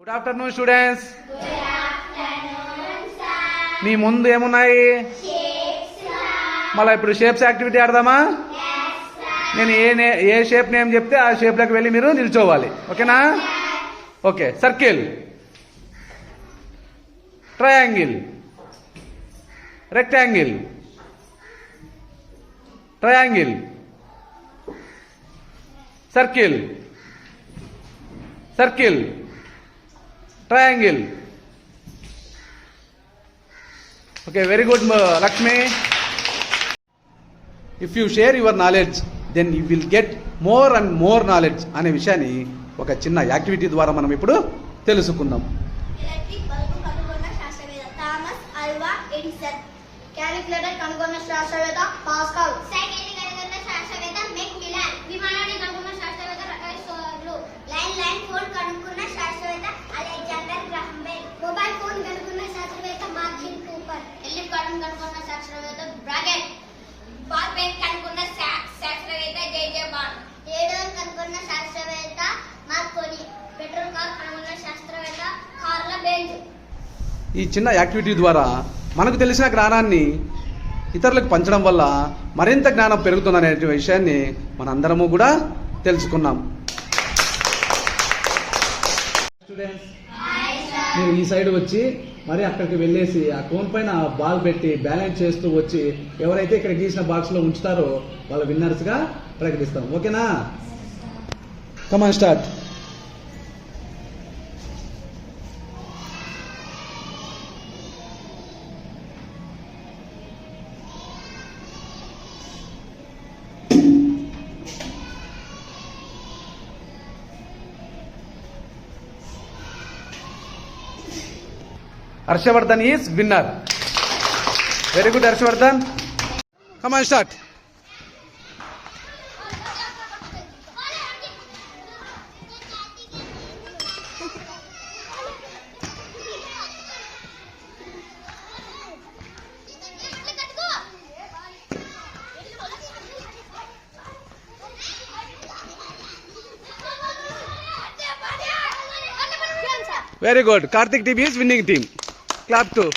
Good afternoon students మీ ముందు ఏమున్నాయి? మళ్ళీ ఇప్పుడు షేప్స్ యాక్టివిటీ ఆడదామా? నేను ఏ నే- ఏ షేప్ నేమ్ చెప్తే ఆ షేప్లోకి వెళ్ళి మీరు నిల్చోవాలి. ఓకేనా? Okay circle triangle rectangle triangle circle circle triangle okay very good Lakshmi if you share your knowledge then you will get more and more knowledge అనే విషయాన్ని ఒక చిన్న యాక్టివిటీ ద్వారా మనం ఇప్పుడు తెలుసుకుందాం. క్యాలిక్యులేటర్ కనుగొన్న శాస్త్రవేత్త పాస్కల్. సైకిల్ కనుగొన్న శాస్త్రవేత్త మెక్ మిలాన్. విమానాన్ని కనుగొన్న శాస్త్రవేత్త రైసోర్లు లైన్ లైన్ ఫోన్ కనుగొన్న శాస్త్రవేత్త Alexander Graham Bell mobile phone కనుగొన్న శాస్త్రవేత్త మార్టిన్ కూపర్ ఎలిఫ్ కణం కనుగొన్న శాస్త్రవేత్త బ్రాగెట్ బాల్ పెన్ కనుగొన్న శా- శాస్త్రవేత్త జేజే బాల్ రేడియో కనుగొన్న శాస్త్రవేత్త మార్కోని పెట్రోల్ కార్ కనుగొన్న శాస్త్రవేత్త కార్ల బెంజ్ ఈ చిన్న యాక్టివిటీ ద్వారా మనకు తెలిసిన జ్ఞానాన్ని ఇతరులకు పంచడం వల్ల మరింత జ్ఞానం పెరుగుతుందనే విషయాన్ని మనందరము కూడా తెలుసుకున్నాం. స్టూడెంట్స్ మీరు ఈ సైడ్ వచ్చి మరి అక్కడికి వెళ్ళేసి ఆ కోన్ పైన బాల్ పెట్టి బ్యాలెన్స్ చేస్తూ వచ్చి ఎవరైతే ఇక్కడ గీసిన బాక్స్లో ఉంచుతారో వాళ్ళ విన్నర్స్గా ప్రకటిస్తాం. ఓకేనా come on start Harshavardhan is winner. Very good, Harshavardhan. Come on, start. Very good. Karthik team is winning team. Clap too.